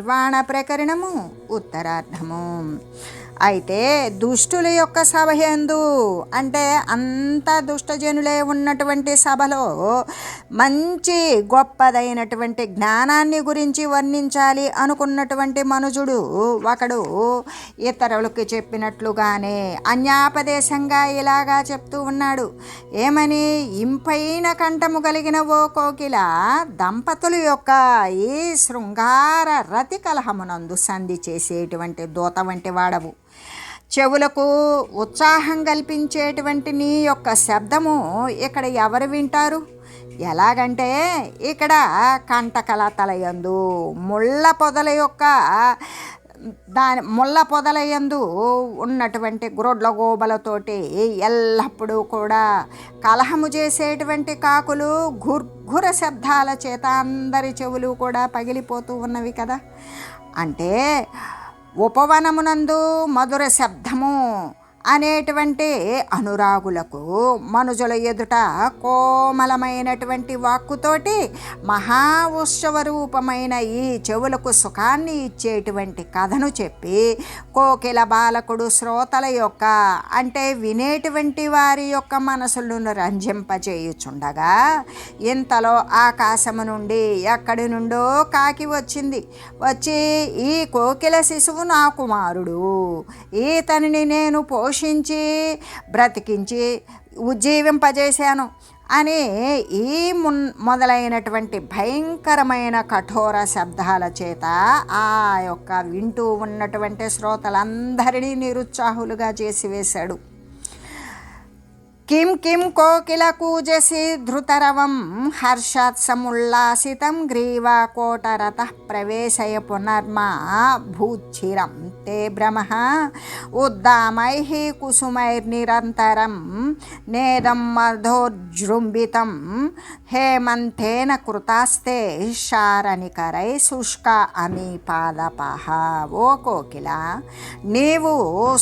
నిర్వాణ ప్రకరణము ఉత్తరార్ధము. అయితే దుష్టుల యొక్క సభ ఎందు? అంటే అంత దుష్టజనులే ఉన్నటువంటి సభలో మంచి గొప్పదైనటువంటి జ్ఞానాన్ని గురించి వర్ణించాలి అనుకున్నటువంటి మనుజుడు ఒకడు ఇతరులకు చెప్పినట్లుగానే అన్యాపదేశంగా ఇలాగా చెప్తూ ఉన్నాడు. ఏమని? ఇంపైన కంఠము కలిగిన ఓ కోకిల దంపతుల యొక్క ఈ శృంగార రతి కలహమునందు సంధి చేసేటువంటి దూత వంటి వాడవు. చెవులకు ఉత్సాహం కల్పించేటువంటి నీ యొక్క శబ్దము ఇక్కడ ఎవరు వింటారు? ఎలాగంటే ఇక్కడ కంటకలతలయందు ముళ్ళ పొదల యొక్క దాని ముళ్ళ పొదలయందు ఉన్నటువంటి గ్రోడ్ల గోబలతోటి ఎల్లప్పుడూ కూడా కలహము చేసేటువంటి కాకులు గుర్ఘుర శబ్దాల చేత అందరి చెవులు కూడా పగిలిపోతూ ఉన్నవి కదా. అంటే ఉపవనమునందు మధుర శబ్దము. అనేటువంటి అనురాగులకు మనుజుల ఎదుట కోమలమైనటువంటి వాక్కుతోటి మహా ఉత్సవ రూపమైన ఈ చెవులకు సుఖాన్ని ఇచ్చేటువంటి కథను చెప్పి కోకిల బాలకుడు శ్రోతల యొక్క అంటే వినేటువంటి వారి యొక్క మనసులను రంజింపజేయుచుండగా ఇంతలో ఆకాశము నుండి ఎక్కడి నుండో కాకి వచ్చింది. వచ్చి ఈ కోకిల శిశువు నా కుమారుడు. ఈతనిని నేను పో పోషించి బ్రతికించి ఉజ్జీవింపజేశాను అని ఈ మున్ మొదలైనటువంటి భయంకరమైన కఠోర శబ్దాల చేత ఆ యొక్క వింటూ ఉన్నటువంటి శ్రోతలందరినీ నిరుత్సాహులుగా చేసివేశాడు. కిం కిం కోకిలకూజసి ధృతరవం హర్షాత్ సముల్లాసితం గ్రీవ కోటరత ప్రవేశయ పునర్మా భూచ్చిరం తే భ్రమ ఉద్దామై కుసుమైర్నిరంతరం నేదం మధోజృంభితం హేమంతేన కృతాస్తే శారణికరై శుష్క అమీపాదపహ ఓ కోకిల నీవు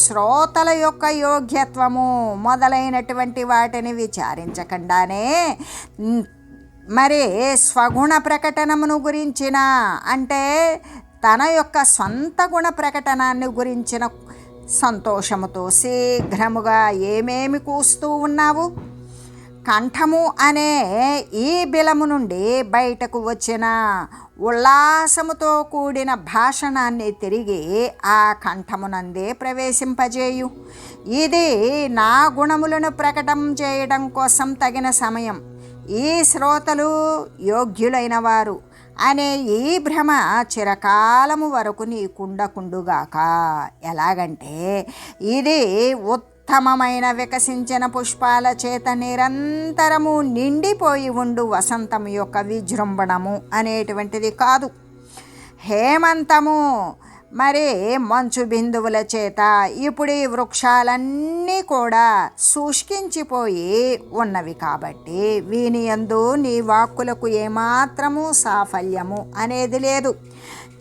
శ్రోతల యొక్క యోగ్యత్వము మొదలైనటువంటి వాటిని విచారించకుండానే మరి స్వగుణ ప్రకటనమును గురించిన? అంటే తన యొక్క సొంత గుణ ప్రకటనాన్ని గురించిన సంతోషముతో శీఘ్రముగా ఏమేమి కూస్తూ ఉన్నావు? కంఠము అనే ఈ బిలము నుండి బయటకు వచ్చిన ఉల్లాసముతో కూడిన భాషణాన్ని తిరిగి ఆ కంఠమునందే ప్రవేశింపజేయు. ఇది నా గుణములను ప్రకటం చేయడం కోసం తగిన సమయం. ఈ శ్రోతలు యోగ్యులైన వారు అనే ఈ భ్రమ చిరకాలము వరకు నీకుండకుండుగాక ఎలాగంటే ఇది ఉత్తమమైన వికసించిన పుష్పాల చేత నిరంతరము నిండిపోయి ఉండు వసంతం యొక్క విజృంభణము అనేటువంటిది కాదు. హేమంతము! మరి మంచు బిందువుల చేత ఇప్పుడు ఈ వృక్షాలన్నీ కూడా శుష్కించిపోయి ఉన్నవి కాబట్టి వీని ఎందు నీ వాక్కులకు ఏమాత్రము సాఫల్యము అనేది లేదు.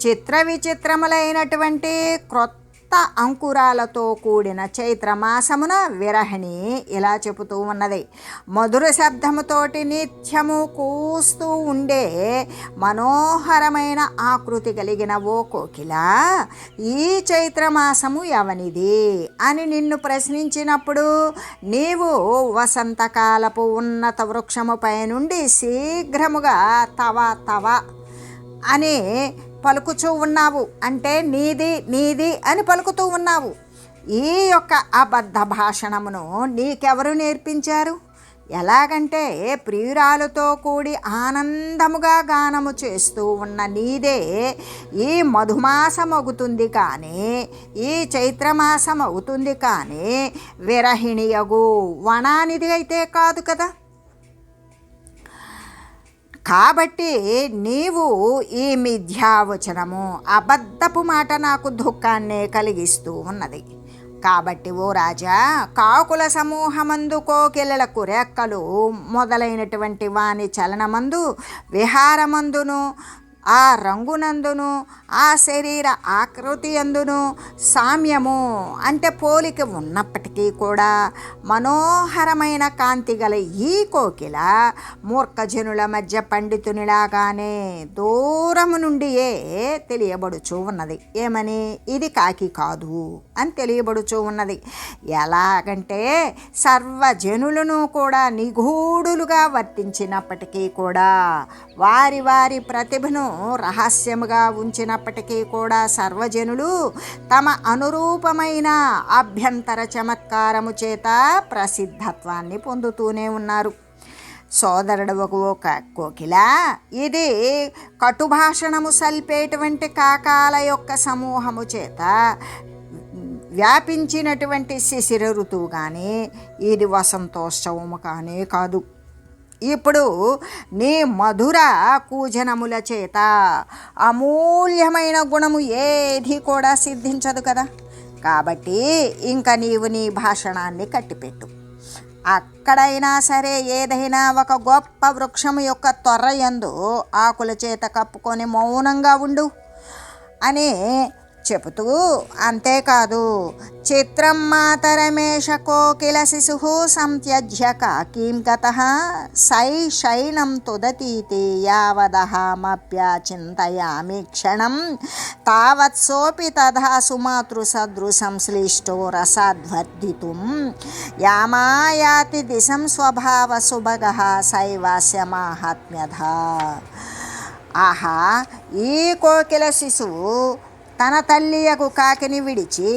చిత్ర విచిత్రములైనటువంటి క్రొత్త అంకురాలతో కూడిన చైత్రమాసమున విరహిణి ఇలా చెబుతూ ఉన్నది. మధుర శబ్దముతోటి నిత్యము కూస్తూ ఉండే మనోహరమైన ఆకృతి కలిగిన ఓ కోకిల ఈ చైత్రమాసము ఎవనిది అని నిన్ను ప్రశ్నించినప్పుడు నీవు వసంతకాలపు ఉన్నత వృక్షముపై నుండి శీఘ్రముగా తవ తవ అనే పలుకుచూ ఉన్నావు అంటే నీది నీది అని పలుకుతూ ఉన్నావు. ఈ యొక్క అబద్ధ భాషణమును నీకెవరు నేర్పించారు? ఎలాగంటే ప్రియురాలతో కూడి ఆనందముగా గానము చేస్తూ ఉన్న నీదే ఈ మధుమాసం అవుతుంది కానీ ఈ చైత్రమాసం అవుతుంది కానీ విరహిణియగు వనానిది అయితే కాదు కదా. కాబట్టి నీవు ఈ మిథ్యావచనము అబద్ధపు మాట నాకు దుఃఖాన్నే కలిగిస్తూ ఉన్నది. కాబట్టి ఓ రాజా కాకుల సమూహమందు కోకిలలకు రెక్కలు మొదలైనటువంటి వాని చలనమందు విహారమందును ఆ రంగునందును ఆ శరీర ఆకృతి అందును సామ్యము అంటే పోలిక ఉన్నప్పటికీ కూడా మనోహరమైన కాంతి గల ఈ కోకిల మూర్ఖజనుల మధ్య పండితునిలాగానే దూరము నుండియే తెలియబడుచూ ఉన్నది. ఏమని? ఇది కాకి కాదు అని తెలియబడుచూ ఉన్నది. ఎలాగంటే సర్వజనులను కూడా నిగూఢులుగా వర్తించినప్పటికీ కూడా వారి వారి ప్రతిభను రహస్యముగా ఉంచినప్పటికీ కూడా సర్వజనులు తమ అనురూపమైన అభ్యంతర చమత్కారము చేత ప్రసిద్ధత్వాన్ని పొందుతూనే ఉన్నారు. సోదరుడు ఒక కోకిల ఇది కటుభాషణము సల్పేటువంటి కాకాల యొక్క సమూహము చేత వ్యాపించినటువంటి శిశిర ఋతువు కానీ ఇది వసంతోత్సవము కానీ కాదు. ఇప్పుడు నీ మధుర కూజనముల చేత అమూల్యమైన గుణము ఏది కూడా సిద్ధించదు కదా. కాబట్టి ఇంకా నీవు నీ భాషణాన్ని కట్టిపెట్టు. అక్కడైనా సరే ఏదైనా ఒక గొప్ప వృక్షము యొక్క త్వరయందు ఆకుల చేత కప్పుకొని మౌనంగా ఉండు. అనే చెబుతూ అంతేకాదు చిత్రం మాతరమేష కోకిల శిశు సంత్యజ్య కాకీం గత సై శైనం తుదతీతి యావదహమప్యాచింతయామి క్షణం తావత్సోపి తథా సుమాతృ సదృశంశ్లిష్టో రసాధ్వర్ధితుం యామాయాతి దిశం స్వభావ సుభగ సైవాస్య మాహాత్మ్యధ ఆహా ఈ కోకిల శిశువు తన తల్లియకు కాకిని విడిచి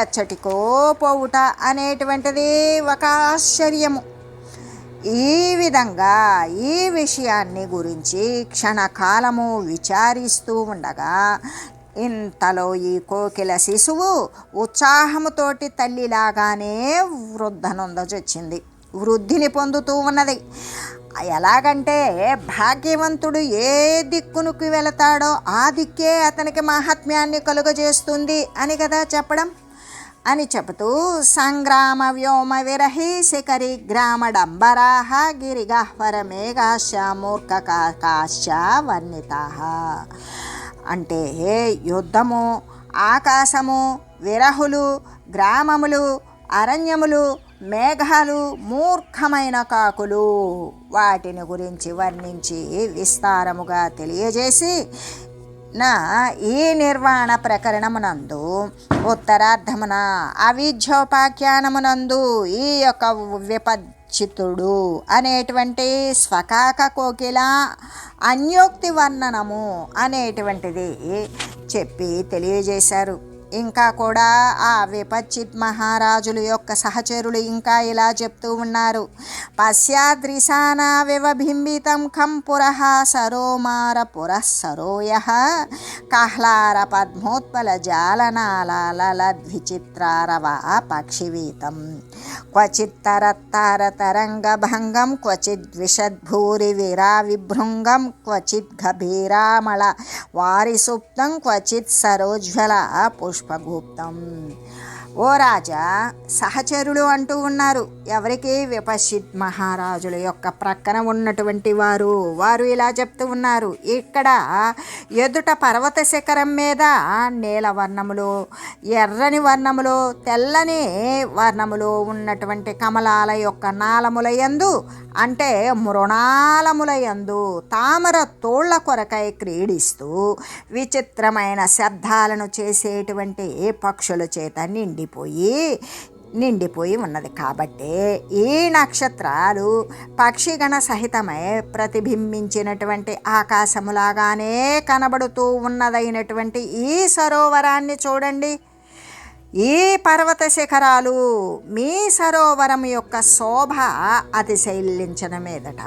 ఎచ్చటికో పోవుట అనేటువంటిది ఒక ఆశ్చర్యము. ఈ విధంగా ఈ విషయాన్ని గురించి క్షణకాలము విచారిస్తూ ఉండగా ఇంతలో ఈ కోకిల శిశువు ఉత్సాహముతోటి తల్లిలాగానే వృద్ధనొందజొచ్చింది వృద్ధిని పొందుతూ ఉన్నది. ఎలాగంటే భాగ్యవంతుడు ఏ దిక్కునుకు వెళతాడో ఆ దిక్కే అతనికి మహాత్మ్యాన్ని కలుగజేస్తుంది అని కదా చెప్పడం? అని చెబుతూ సంగ్రామ వ్యోమ విరహి శిఖరి గ్రామడంబరాహ గిరిగహ్వర మేఘాశ మూర్ఖ కాశ్చ వర్ణిత అంటే యుద్ధము ఆకాశము విరహులు గ్రామములు అరణ్యములు మేఘాలు మూర్ఖమైన కాకులు. వాటిని గురించి వర్ణించి విస్తారముగా తెలియజేసి నా ఈ నిర్వాణ ప్రకరణమునందు ఉత్తరార్ధమున అవిద్యోపాఖ్యానమునందు ఈ యొక్క విపచ్చితుడు అనేటువంటి స్వకాక కోకిల అన్యోక్తి వర్ణనము అనేటువంటిది చెప్పి తెలియజేశారు. ఇంకా కూడా ఆ విపచ్చిత్ మహారాజుల యొక్క సహచరులు ఇంకా ఇలా చెప్తూ ఉన్నారు. పశ్చాద్రిశాన వివబింబితం ఖం పురః సరోమార పురః సరోయ కహ్లార పద్మోత్పల జాలనాలద్విచిత్రారవ పక్షివీతం. క్వచిత్తరత్తారతరంగభంగం క్వచిద్ విషద్భూరి విరావిభృంగం క్వచిత్ గభీరామళ వారిసుప్తం క్వచిత్ సరోజ్వల పుష్పగుప్తం ఓ రాజా సహచరులు అంటూ ఉన్నారు. ఎవరికి విపశిత్ మహారాజుల యొక్క ప్రక్కన ఉన్నటువంటి వారు వారు ఇలా చెప్తూ ఉన్నారు. ఇక్కడ ఎదుట పర్వత శిఖరం మీద నీల వర్ణములు ఎర్రని వర్ణములు తెల్లని వర్ణములు ఉన్నటువంటి కమలాల యొక్క నాళముల యందు అంటే మృణాలముల యందు తామర తోళ్ళ కొరకై క్రీడిస్తూ విచిత్రమైన శబ్దాలను చేసేటువంటి పక్షుల చేత నిండి నిండిపోయి నిండిపోయి ఉన్నది. కాబట్టి ఈ నక్షత్రాలు పక్షిగణ సహితమై ప్రతిబింబించినటువంటి ఆకాశములాగానే కనబడుతూ ఉన్నదైనటువంటి ఈ సరోవరాన్ని చూడండి. ఈ పర్వత శిఖరాలు మీ సరోవరం యొక్క శోభ అతిశైలించడం మీదట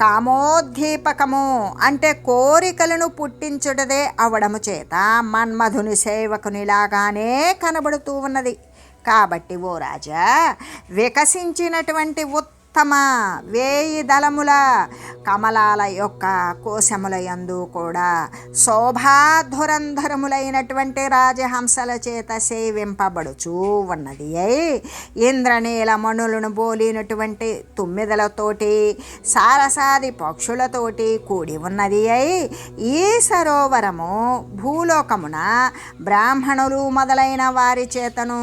కామోద్దీపకము అంటే కోరికలను పుట్టించుటదే అవడము చేత మన్మధుని సేవకునిలాగానే కనబడుతూ ఉన్నది. కాబట్టి ఓ రాజా వికసించినటువంటి ఉత్ తమ వేయి దళముల కమలాల యొక్క కోశముల యందు కూడా శోభాధురంధరములైనటువంటి రాజహంసల చేత సేవింపబడుచూ ఉన్నది. అయి ఇంద్రనీల మణులను బోలినటువంటి తుమ్మిదలతోటి సారసాది పక్షులతోటి కూడి ఉన్నది. అయి ఈ సరోవరము భూలోకమున బ్రాహ్మణులు మొదలైన వారి చేతను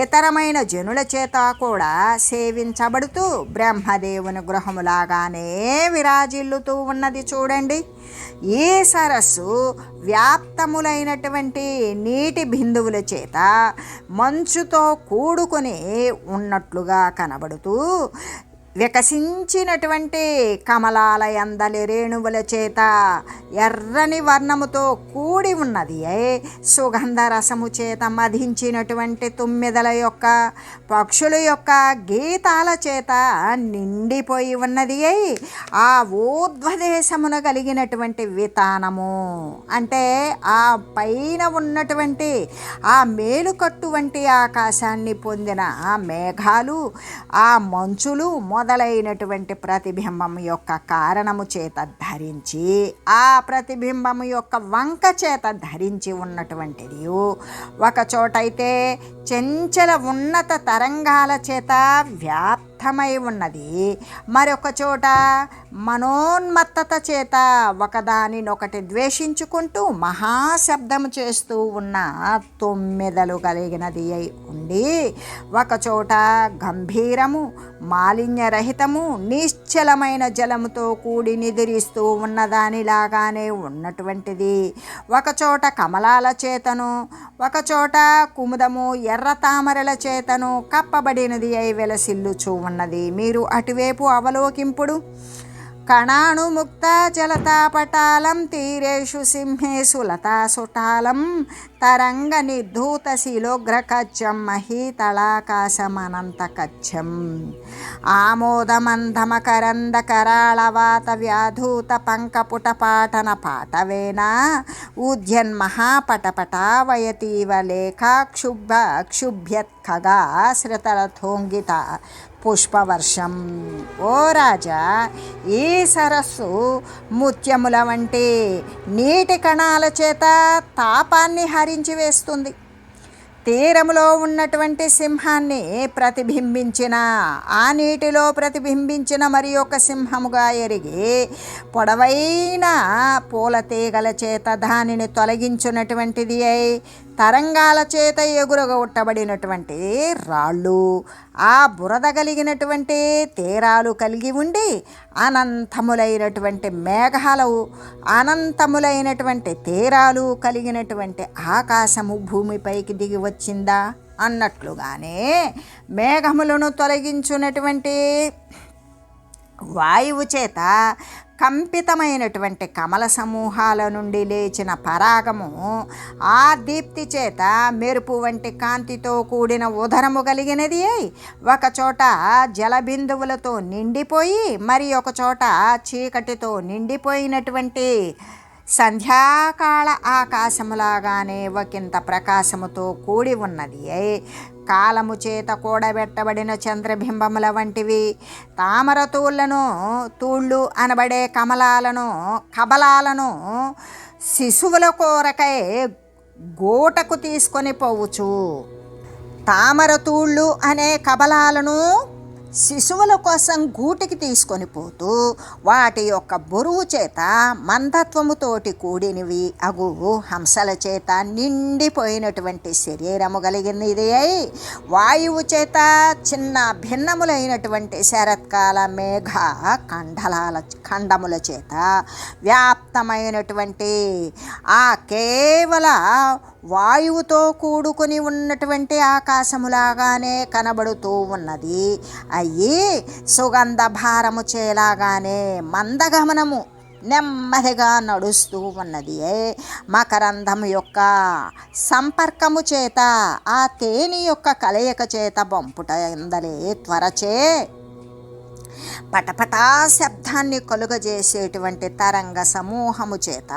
ఇతరమైన జనుల చేత కూడా సేవించబడుతూ బ్రహ్మదేవుని గృహములాగానే విరాజిల్లుతూ ఉన్నది చూడండి. ఈ సరస్సు వ్యాప్తములైనటువంటి నీటి బిందువుల చేత మంచుతో కూడుకొని ఉన్నట్లుగా కనబడుతూ వికసించినటువంటి కమలాలయందలి రేణువుల చేత ఎర్రని వర్ణముతో కూడి ఉన్నది. సుగంధ రసము చేత మధించినటువంటి తుమ్మిదల యొక్క పక్షుల యొక్క గీతాల చేత నిండిపోయి ఉన్నది. అయి ఆ ఊర్ధ్వదేశమున కలిగినటువంటి వితానము. అంటే ఆ పైన ఉన్నటువంటి ఆ మేలుకట్టు వంటి ఆకాశాన్ని పొందిన ఆ మేఘాలు ఆ మంచులు మొదలైనటువంటి ప్రతిబింబం యొక్క కారణము చేత ధరించి ఆ ప్రతిబింబము యొక్క వంక చేత ధరించి ఉన్నటువంటిది. ఒక చోటైతే చెంచల ఉన్నత తరంగాల చేత అర్థమై ఉన్నది. మరొక చోట మనోన్మత్తత చేత ఒకదానినొకటి ద్వేషించుకుంటూ మహాశబ్దము చేస్తూ ఉన్న తొమ్మిదలు కలిగినది అయి ఉండి ఒకచోట గంభీరము మాలిన్యరహితము నిశ్చలమైన జలముతో కూడి నిద్రిస్తూ ఉన్నదానిలాగానే ఉన్నటువంటిది. ఒకచోట కమలాల చేతను ఒకచోట కుముదము ఎర్ర తామరల చేతను కప్పబడినది అయి వెలసిల్లుచూ ఉన్నది. మీరు అటువైపు అవలోకింపుడు. కణాణుముక్త జలతాపటాలం తీరేషు సింహేషు లతాసుటాలం తరంగ నిర్ధూత శిలోగ్రకచ్చం మహీతళాకాశమనంత కచ్చం ఆమోదమంధమకరంద కరాళవాత వ్యాధూత పంకపుటపాటన పాటవేనా ఉద్యన్మహాపటపటావయతీవ లేఖాక్షుభ క్షుభ్యత్ఖగా శ్రుతరథోంగిత పుష్పవర్షం. ఓ రాజా ఈ సరస్సు ముత్యముల వంటి నీటి కణాల చేత తాపాన్ని హరించి వేస్తుంది. తీరములో ఉన్నటువంటి సింహాన్ని ప్రతిబింబించిన ఆ నీటిలో ప్రతిబింబించిన మరి ఒక సింహముగా ఎరిగి పొడవైన పూల తీగల చేత దానిని తొలగించున్నటువంటిది అయి తరంగాల చేత ఎగురగొట్టబడినటువంటి రాళ్ళు ఆ బురద కలిగినటువంటి తీరాలు కలిగి ఉండి అనంతములైనటువంటి మేఘాలు అనంతములైనటువంటి తీరాలు కలిగినటువంటి ఆకాశము భూమిపైకి దిగి వచ్చిందా? అన్నట్లుగానే మేఘములను తొలగించున్నటువంటి వాయువు చేత కంపితమైనటువంటి కమల సమూహాల నుండి లేచిన పరాగము ఆ దీప్తి చేత మెరుపు వంటి కాంతితో కూడిన ఉదరము కలిగినది ఒకచోట జలబిందువులతో నిండిపోయి మరి ఒకచోట చీకటితో నిండిపోయినటువంటి సంధ్యాకాల ఆకాశములాగానే ఒకంత ప్రకాశముతో కూడి ఉన్నది కాలము చేత కూడబెట్టబడిన చంద్రబింబముల వంటివి. తామర తూళ్ళను తూళ్ళు అనబడే కమలాలను కబలాలను శిశువుల కోరకై గోటకు తీసుకొని పోవచ్చు తామర తూళ్ళు అనే కబలాలను శిశువుల కోసం గూటికి తీసుకొని పోతూ వాటి యొక్క బరువు చేత మందత్వముతోటి కూడినవి అగు హంసల చేత నిండిపోయినటువంటి శరీరము కలిగినది అయి వాయువు చేత చిన్న భిన్నములైనటువంటి శరత్కాల మేఘ కండలాల ఖండముల చేత వ్యాప్తమైనటువంటి ఆ కేవల వాయువుతో కూడుకుని ఉన్నటువంటి ఆకాశములాగానే కనబడుతూ ఉన్నది. అయ్యి సుగంధ భారము చేలాగానే మందగమనము నెమ్మదిగా నడుస్తూ ఉన్నది. మకరంధం యొక్క సంపర్కము చేత ఆ తేనె యొక్క కలయిక చేత బొంపుట ఎందలే త్వరచే పటపటా శబ్దాన్ని కలుగజేసేటువంటి తరంగ సమూహము చేత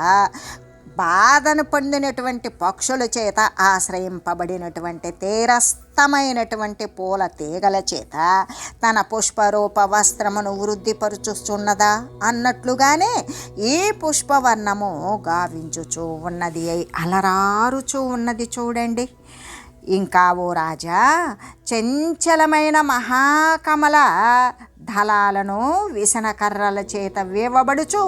బాధను పొందినటువంటి పక్షుల చేత ఆశ్రయింపబడినటువంటి తీరస్థమైనటువంటి పూల తీగల చేత తన పుష్పరూప వస్త్రమును వృద్ధిపరుచుచున్నదా? అన్నట్లుగానే ఈ పుష్పవర్ణము గావించుచూ ఉన్నది అయి అలరారుచూ ఉన్నది చూడండి. ఇంకా ఓ రాజా చంచలమైన మహాకమల దళాలను విసనకర్రల చేత వేవబడుచు.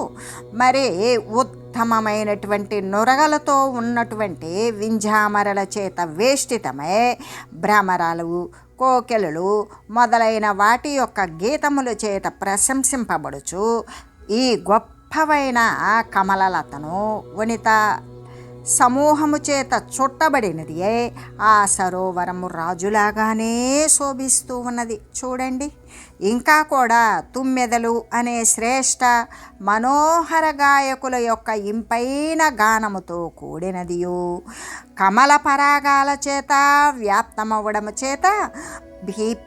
మరి ఉత్తమమైనటువంటి నొరగలతో ఉన్నటువంటి వింజామరల చేత వేష్టితమై భ్రమరాలు కోకెలలు మొదలైన వాటి యొక్క గీతముల చేత ప్రశంసింపబడుచు. ఈ గొప్పవైన కమలలతను వనిత సమూహము చేత చుట్టబడినది ఆ సరోవరము రాజులాగానే శోభిస్తూ ఉన్నది. చూడండి ఇంకా కూడా తుమ్మెదలు అనే శ్రేష్ట మనోహర గాయకుల యొక్క ఇంపైన గానముతో కూడినదియు. కమల పరాగాల చేత వ్యాప్తమవ్వడము చేత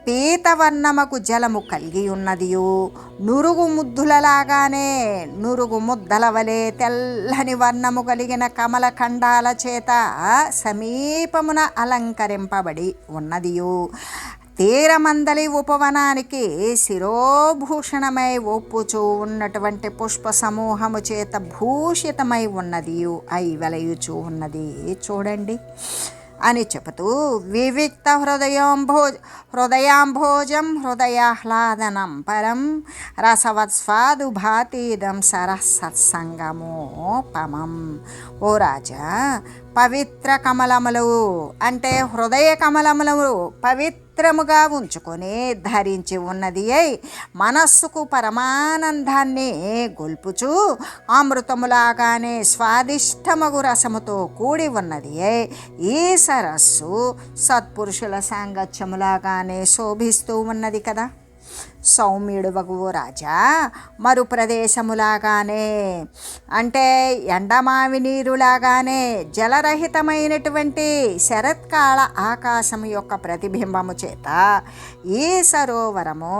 పీతవర్ణమకు జలము కలిగి ఉన్నదియు నురుగు ముద్దులలాగానే నురుగు ముద్దల వలె తెల్లని వర్ణము కలిగిన కమల ఖండాల చేత సమీపమున అలంకరింపబడి ఉన్నదియు. తీరమందలి ఉపవనానికి శిరోభూషణమై ఒప్పుచూ ఉన్నటువంటి పుష్ప సమూహము చేత భూషితమై ఉన్నది అయి వెలయుచూ ఉన్నది. చూడండి అని చెబుతూ వివిక్త హృదయాంభో హృదయాంభోజం హృదయాహ్లాదనం పరం రసవత్స్వాదు భాతీదం సరసత్సంగమోపమం ఓ రాజా పవిత్ర కమలములు అంటే హృదయ కమలములు పవిత్రముగా ఉంచుకొని ధరించి ఉన్నది అయి మనస్సుకు పరమానందాన్ని గొల్పుచు అమృతములాగానే స్వాదిష్టమగు రసముతో కూడి ఉన్నది ఈ సరస్సు సత్పురుషుల సాంగత్యములాగానే శోభిస్తూ ఉన్నది కదా. సౌమ్యుడు వగువు రాజా మరు ప్రదేశములాగానే అంటే ఎండమావి నీరులాగానే జలరహితమైనటువంటి శరత్కాల ఆకాశం యొక్క ప్రతిబింబము చేత ఈ సరోవరము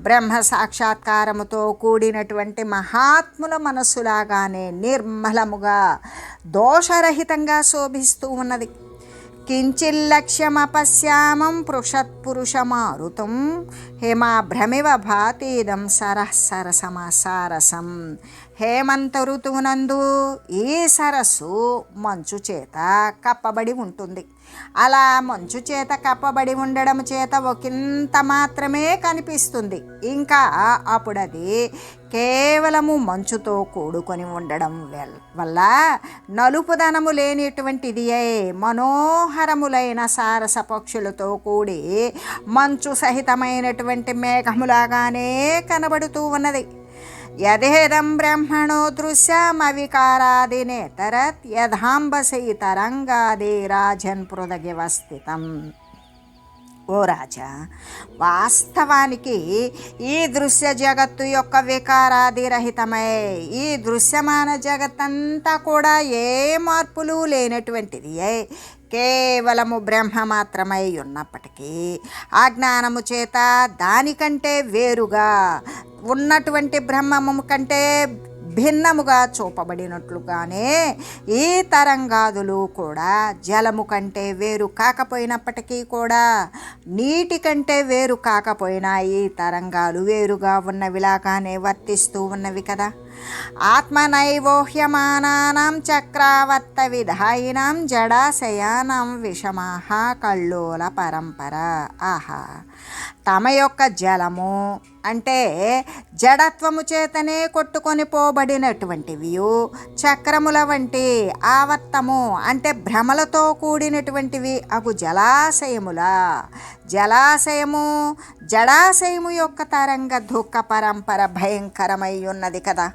బ్రహ్మ సాక్షాత్కారముతో కూడినటువంటి మహాత్ముల మనస్సులాగానే నిర్మలముగా దోషరహితంగా శోభిస్తూ ఉన్నది. కించిల్లక్ష్యమపశ్యామం పృషత్పురుషమారుతం హేమాభ్రమివ భాతీదం సరః సరసమసారసం హేమంత ఋతువునందు ఈ సరస్సు మంచు చేత కప్పబడి ఉంటుంది అలా మంచు చేత కప్పబడి ఉండడం చేత ఒకంత మాత్రమే కనిపిస్తుంది. ఇంకా అప్పుడది కేవలము మంచుతో కూడుకొని ఉండడం వల్ల నలుపుదనము లేనిటువంటిది మనోహరములైన సారస పక్షులతో కూడి మంచు సహితమైనటువంటి మేఘములాగానే కనబడుతూ ఉన్నది. यदेदं ब्रह्मणो दृश्यामविकारादिनेतरत् यदाम्बस इतरङ्गादिराजन् पृदगिवस्थितम् ఓ రాజా వాస్తవానికి ఈ దృశ్య జగత్తు యొక్క వికారాది రహితమై ఈ దృశ్యమాన జగత్తంతా కూడా ఏ మార్పులు లేనటువంటిది. కేవలము బ్రహ్మ మాత్రమై ఉన్నప్పటికీ అజ్ఞానము చేత దానికంటే వేరుగా ఉన్నటువంటి బ్రహ్మము కంటే భిన్నముగా చూపబడినట్లుగానే ఈ తరంగాదులు కూడా జలము కంటే వేరు కాకపోయినప్పటికీ కూడా నీటి కంటే వేరు కాకపోయినా ఈ తరంగాలు వేరుగా ఉన్నవిలాగానే వర్తిస్తూ ఉన్నవి కదా. ఆత్మనైవోహ్యమానానాం చక్రావర్త విధాయినాం జడాశయానం విషమాహ కళ్ళోల పరంపర ఆహా తమ యొక్క జలము అంటే జడత్వము చేతనే కొట్టుకొని పోబడినటువంటివి చక్రముల వంటి ఆవర్తము అంటే భ్రమలతో కూడినటువంటివి అగు జలాశయముల. జలాశయము జడాశయము యొక్క తరంగ దుఃఖ పరంపర భయంకరమై ఉన్నది కదా.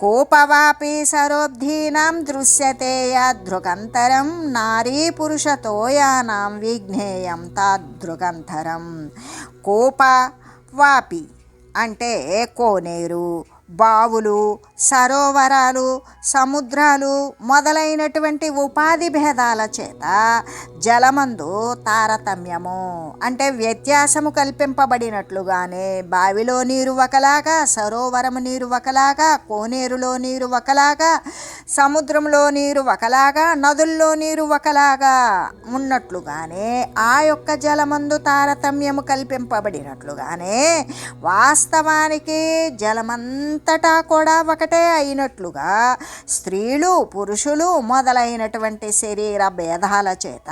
కోపవాపి సరోబ్ధీనాం దృశ్యతే యాదృగంతరం నారీ పురుషతోయానాం విజ్ఞేయం తాదృగంతరం. కోప వాపి అంటే కోనేరు బావులు సరోవరాలు సముద్రాలు మొదలైనటువంటి ఉపాధి భేదాల చేత జలమందు తారతమ్యము. అంటే వ్యత్యాసము కల్పింపబడినట్లుగానే బావిలో నీరు ఒకలాగా సరోవరము నీరు ఒకలాగా కోనేరులో నీరు ఒకలాగా సముద్రంలో నీరు ఒకలాగా నదుల్లో నీరు ఒకలాగా ఉన్నట్లుగానే ఆ యొక్క జలమందు తారతమ్యము కల్పింపబడినట్లుగానే వాస్తవానికి అంతటా కూడా ఒకటే అయినట్లుగా స్త్రీలు పురుషులు మొదలైనటువంటి శరీర భేదాల చేత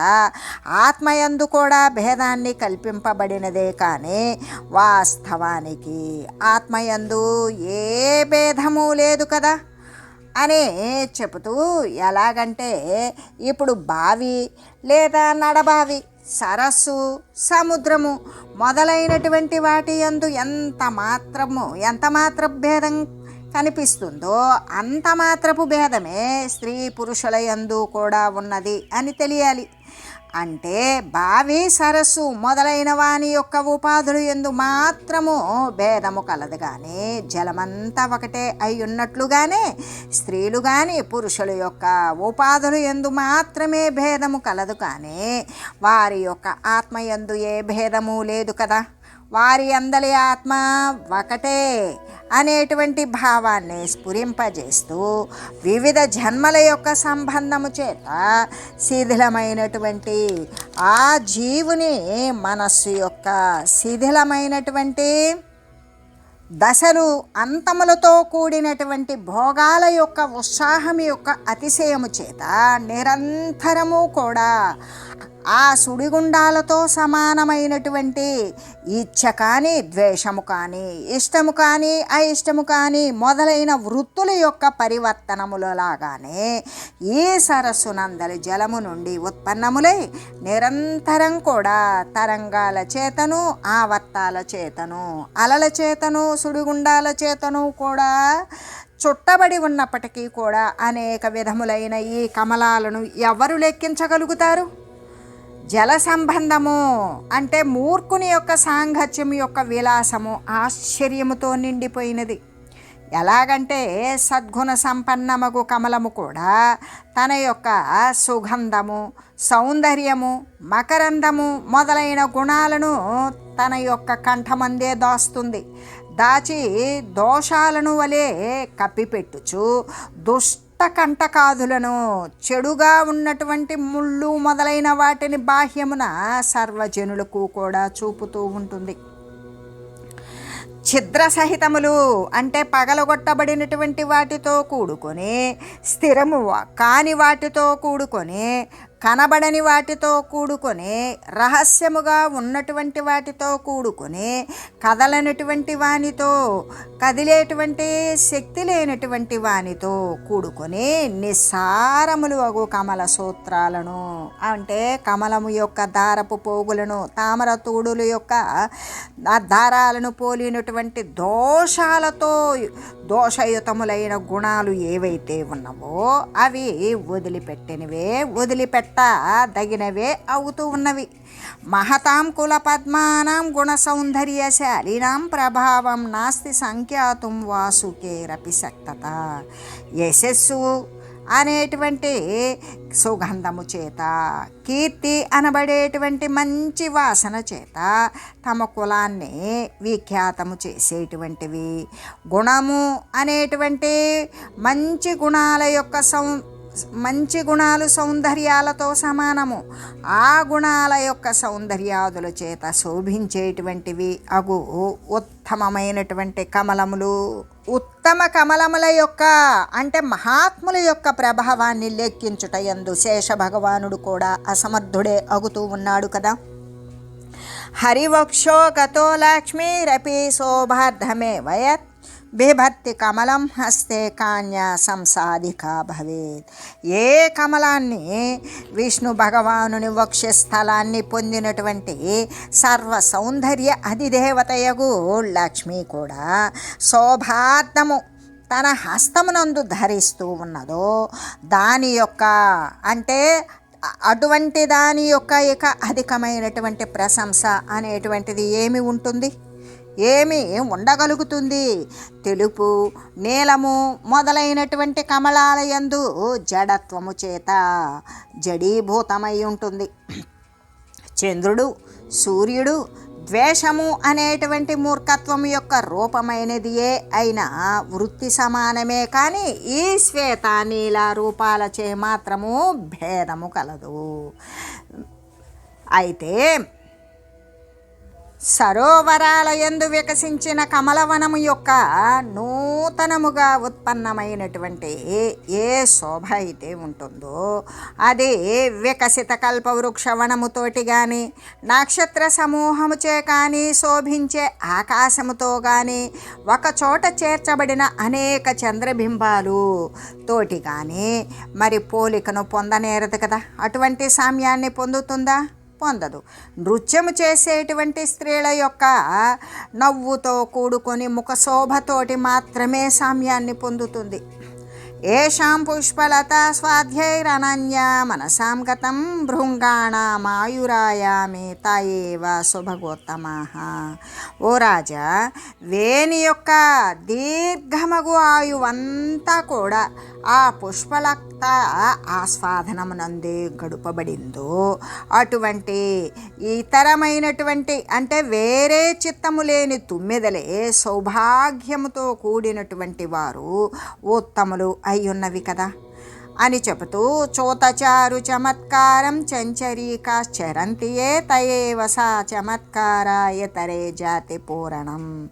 ఆత్మయందు కూడా భేదాన్ని కల్పింపబడినదే కానీ వాస్తవానికి ఆత్మయందు ఏ భేదము లేదు కదా అని చెబుతూ ఎలాగంటే ఇప్పుడు బావి లేదా నడబావి సరస్సు సముద్రము మొదలైనటువంటి వాటి యందు ఎంత మాత్రము ఎంత మాత్ర భేదం కనిపిస్తుందో అంత మాత్రపు భేదమే స్త్రీ పురుషుల యందు కూడా ఉన్నది అని తెలియాలి. అంటే బావి సరస్సు మొదలైన వాని యొక్క ఉపాధులు ఎందు మాత్రము భేదము కలదు కానీ జలమంతా ఒకటే అయి ఉన్నట్లుగానే స్త్రీలు కానీ పురుషుల యొక్క ఉపాధులు ఎందు మాత్రమే భేదము కలదు కానీ వారి యొక్క ఆత్మ ఎందు ఏ భేదము లేదు కదా. వారి అందలి ఆత్మ ఒకటే అనేటువంటి భావాన్ని స్ఫురింపజేస్తూ వివిధ జన్మల యొక్క సంబంధము చేత శిథిలమైనటువంటి ఆ జీవుని మనస్సు యొక్క శిథిలమైనటువంటి దశలు అంతములతో కూడినటువంటి భోగాల యొక్క ఉత్సాహం యొక్క అతిశయము చేత నిరంతరము కూడా ఆ సుడిగుండాలతో సమానమైనటువంటి ఇచ్ఛ కానీ ద్వేషము కానీ ఇష్టము కానీ అయిష్టము కానీ మొదలైన వృత్తుల యొక్క పరివర్తనములలాగానే ఈ సరస్సు నందలి జలము నుండి ఉత్పన్నములై నిరంతరం కూడా తరంగాల చేతను ఆవర్తాల చేతను అలల చేతను సుడిగుండాల చేతను కూడా చుట్టబడి ఉన్నప్పటికీ కూడా అనేక విధములైన ఈ కమలాలను ఎవరు లెక్కించగలుగుతారు? జల సంబంధము అంటే మూర్ఖుని యొక్క సాంగత్యం యొక్క విలాసము ఆశ్చర్యముతో నిండిపోయినది. ఎలాగంటే సద్గుణ సంపన్నమగు కమలము కూడా తన యొక్క సుగంధము సౌందర్యము మకరందము మొదలైన గుణాలను తన యొక్క కంఠమందే దాస్తుంది. దాచి దోషాలను వలె కప్పిపెట్టుచు దుష్ట కంటకాదులను చెడుగా ఉన్నటువంటి ముళ్ళు మొదలైన వాటిని బాహ్యమున సర్వజనులకు కూడా చూపుతూ ఉంటుంది. ఛిద్ర సహితములు అంటే పగలగొట్టబడినటువంటి వాటితో కూడుకొని స్థిరము కాని వాటితో కూడుకొని కనబడని వాటితో కూడుకొని రహస్యముగా ఉన్నటువంటి వాటితో కూడుకొని కదలనటువంటి వానితో కదిలేటువంటి శక్తి లేనటువంటి వానితో కూడుకొని నిస్సారములు అగు కమల సూత్రాలను. అంటే కమలము యొక్క దారపు పోగులను తామర తూడుల యొక్క దారాలను పోలినటువంటి దోషాలతో దోషయుతములైన గుణాలు ఏవైతే ఉన్నావో అవి వదిలిపెట్టినవే వదిలిపెట్ట దగినవే అవుతూ ఉన్నవి. మహతాం కుల పద్మానాం గుణ సౌందర్యశాలినాం ప్రభావం నాస్తి సంఖ్యాతుం వాసుకేరపి శక్తత యశస్సు అనేటువంటి సుగంధము చేత కీర్తి అనబడేటువంటి మంచి వాసన చేత తమ కులాన్ని విఖ్యాతము చేసేటువంటివి. గుణము అనేటువంటి మంచి గుణాల యొక్క సౌ మంచి గుణాలు సౌందర్యాలతో సమానము. ఆ గుణాల యొక్క సౌందర్యాదుల చేత శోభించేటువంటివి అగు ఉత్తమమైనటువంటి కమలములు. ఉత్తమ కమలముల యొక్క అంటే మహాత్ముల యొక్క ప్రభావాన్ని లెక్కించుట ఎందు శేష భగవానుడు కూడా అసమర్థుడే అగుతూ ఉన్నాడు కదా. హరివక్షో గతో లక్ష్మీరపి శోభార్థమే వయత్ బిభర్తి కమలం హస్తే కాన్యా సంసాధిక భవేత్. ఏ కమలాన్ని విష్ణు భగవానుని వక్షస్థలాన్ని పొందినటువంటి సర్వ సౌందర్య అధిదేవతయగు లక్ష్మి కూడా శోభార్థము తన హస్తమునందు ధరిస్తూ ఉన్నదో దాని యొక్క అంటే అటువంటి దాని యొక్క ఇక అధికమైనటువంటి ప్రశంస అనేటువంటిది ఏమి ఉంటుంది? ఏమి ఉండగలుగుతుంది. తెలుపు నీలము మొదలైనటువంటి కమలాల యందు జడత్వము చేత జడీభూతమై ఉంటుంది. చంద్రుడు సూర్యుడు ద్వేషము అనేటువంటి మూర్ఖత్వం యొక్క రూపమైనదియే అయిన వృత్తి సమానమే కానీ ఈ శ్వేత నీల రూపాలచే మాత్రము భేదము కలదు. అయితే సరోవరాల యందు వికసించిన కమలవనము యొక్క నూతనముగా ఉత్పన్నమైనటువంటి ఏ శోభ అయితే ఉంటుందో అది వికసిత కల్పవృక్షవనముతోటి కానీ నక్షత్ర సమూహముచే కానీ శోభించే ఆకాశముతో కానీ ఒకచోట చేర్చబడిన అనేక చంద్రబింబాలు తోటి కానీ మరి పోలికను పొందనేరదు కదా? అటువంటి సామ్యాన్ని పొందుతుందా? పొందదు. నృత్యము చేసేటువంటి స్త్రీల యొక్క నవ్వుతో కూడుకొని ముఖశోభతోటి మాత్రమే సామ్యాన్ని పొందుతుంది. ఏషాం పుష్పలత స్వాధ్యైరనన్య మనసాం గతం భృంగాణమాయురాయామి తాయేవ శుభగోత్తమాహ. ఓ రాజా వేణి యొక్క దీర్ఘమగు ఆయువంతా కూడా ఆ పుష్పలత ఆస్వాదనమునందే గడుపబడిందో అటువంటి ఇతరమైనటువంటి అంటే వేరే చిత్తము లేని తుమ్మెదలే సౌభాగ్యముతో కూడినటువంటి వారు ఉత్తములు అయ్యున్నవి కదా. అని చెబుతూ చోతచారు చమత్కారం చంచరీకాశ్చరంతియే తయేవ సా చమత్కారాయతరే జాతి పూరణం.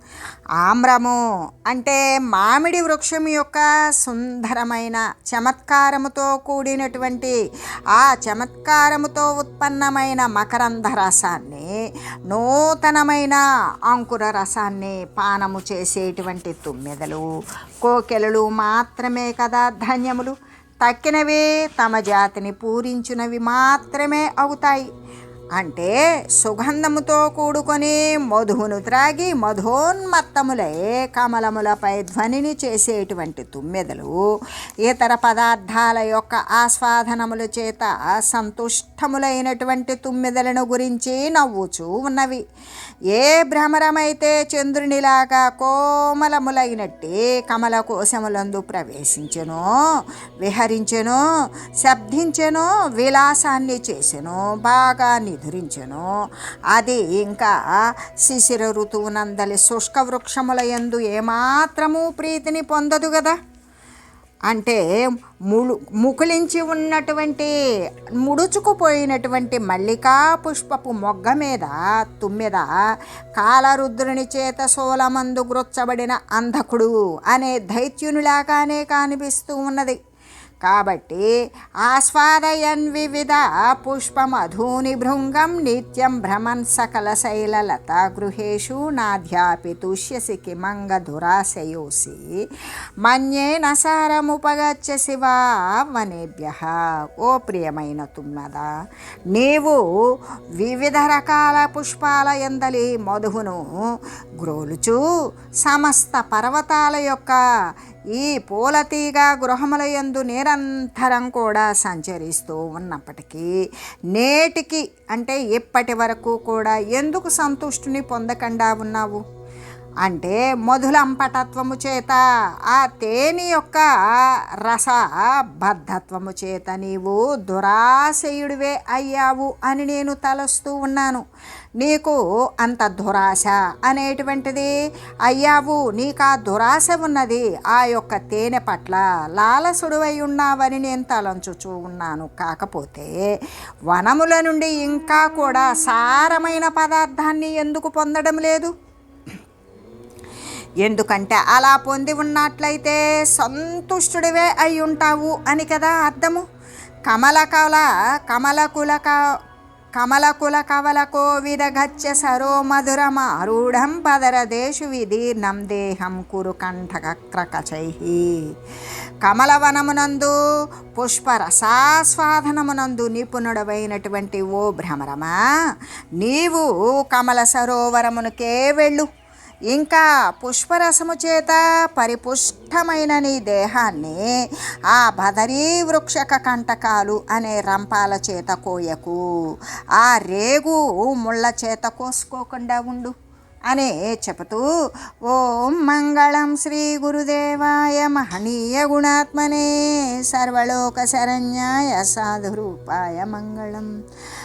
ఆమ్రము అంటే మామిడి వృక్షం యొక్క సుందరమైన చమత్కారముతో కూడినటువంటి ఆ చమత్కారముతో ఉత్పన్నమైన మకరంధ రసాన్ని నూతనమైన అంకుర రసాన్ని పానము చేసేటువంటి తుమ్మెదలు కోకెలలు మాత్రమే కదా ధన్యములు. తక్కినవి తమ జాతిని పూరించినవి మాత్రమే అవుతాయి. అంటే సుగంధముతో కూడుకొని మధువును త్రాగి మధోన్మత్తములై కమలములపై ధ్వనిని చేసేటువంటి తుమ్మెదలు ఇతర పదార్థాల యొక్క ఆస్వాదనముల చేత సంతుష్టములైనటువంటి తుమ్మెదలను గురించి నవ్వుచూ ఉన్నవి. ఏ భ్రమరమైతే చంద్రునిలాగా కోమలములైనట్టి కమల కోశములందు ప్రవేశించెనో విహరించెనో శబ్దించెను విలాసాన్ని చేసెను బాగా నిధురించెను అది ఇంకా శిశిర ఋతువునందలి శుష్క వృక్షములయందు ఏమాత్రము ప్రీతిని పొందదు కదా అంటే ముడు ముకులించి ఉన్నటువంటి ముడుచుకుపోయినటువంటి మల్లికా పుష్పపు మొగ్గ మీద తుమ్మెద కాలరుద్రుని చేత సోలమందు గ్రొచ్చబడిన అంధకుడు అనే దైత్యునిలాగానే కనిపిస్తూ ఉన్నది. కాబట్టి ఆస్వాదయన్ వివిధ పుష్పమధూని భృంగం నిత్యం భ్రమన్ సకల శైలలత గృహేషు నాధ్యాపి తుష్యసి కిమంగ దురాశయోసి మన్యే నసారముపగచ్చ శివా వనేభ్య. ఓ ప్రియమైన తుమ్మద నీవు వివిధ రకాల పుష్పాల ఎందలి మధువును గ్రోలుచు సమస్త పర్వతాల యొక్క ఈ పూలతీగ గృహముల యందు నిరంతరం కూడా సంచరిస్తూ ఉన్నప్పటికీ నేటికి అంటే ఇప్పటి వరకు కూడా ఎందుకు సంతుష్టిని పొందకుండా ఉన్నావు? అంటే మధులంపటత్వము చేత ఆ తేనె యొక్క రస బద్ధత్వము చేత నీవు దురాశయుడివే అయ్యావు అని నేను తలస్తూ ఉన్నాను. నీకు అంత దురాశ అనేటువంటిది అయ్యావు. నీకు ఆ దురాశ ఉన్నది ఆ యొక్క తేనె పట్ల లాలసుడువై ఉన్నావని నేను తలంచుచూ ఉన్నాను. కాకపోతే వనముల నుండి ఇంకా కూడా సారమైన పదార్థాన్ని ఎందుకు పొందడం లేదు? ఎందుకంటే అలా పొంది ఉన్నట్లయితే సంతుష్టుడివే అయి ఉంటావు అని కదా అర్థము? కమల కమలకుల కమలకుల క- కమలకుల కవలకో విదగచ్చ సరో పదర పదరదేశు విదీర్ణం దేహం కురు కంఠకక్రకచై కమలవనమునందు పుష్పరసాస్వాదనమునందు నిపుణుడవైనటువంటి ఓ భ్రమరమా నీవు కమల సరోవరమునకే వెళ్ళు. ఇంకా పుష్పరసము చేత పరిపుష్టమైన నీ దేహాన్ని ఆ బదరీ వృక్షక కంటకాలు అనే రంపాల చేత కోయకు. ఆ రేగు ముళ్ళ చేత కోసుకోకుండా ఉండు అనే చెబుతూ ఓం మంగళం శ్రీ గురుదేవాయ మహనీయ గుణాత్మనే సర్వలోక శరణ్యాయ సాధురూపాయ మంగళం.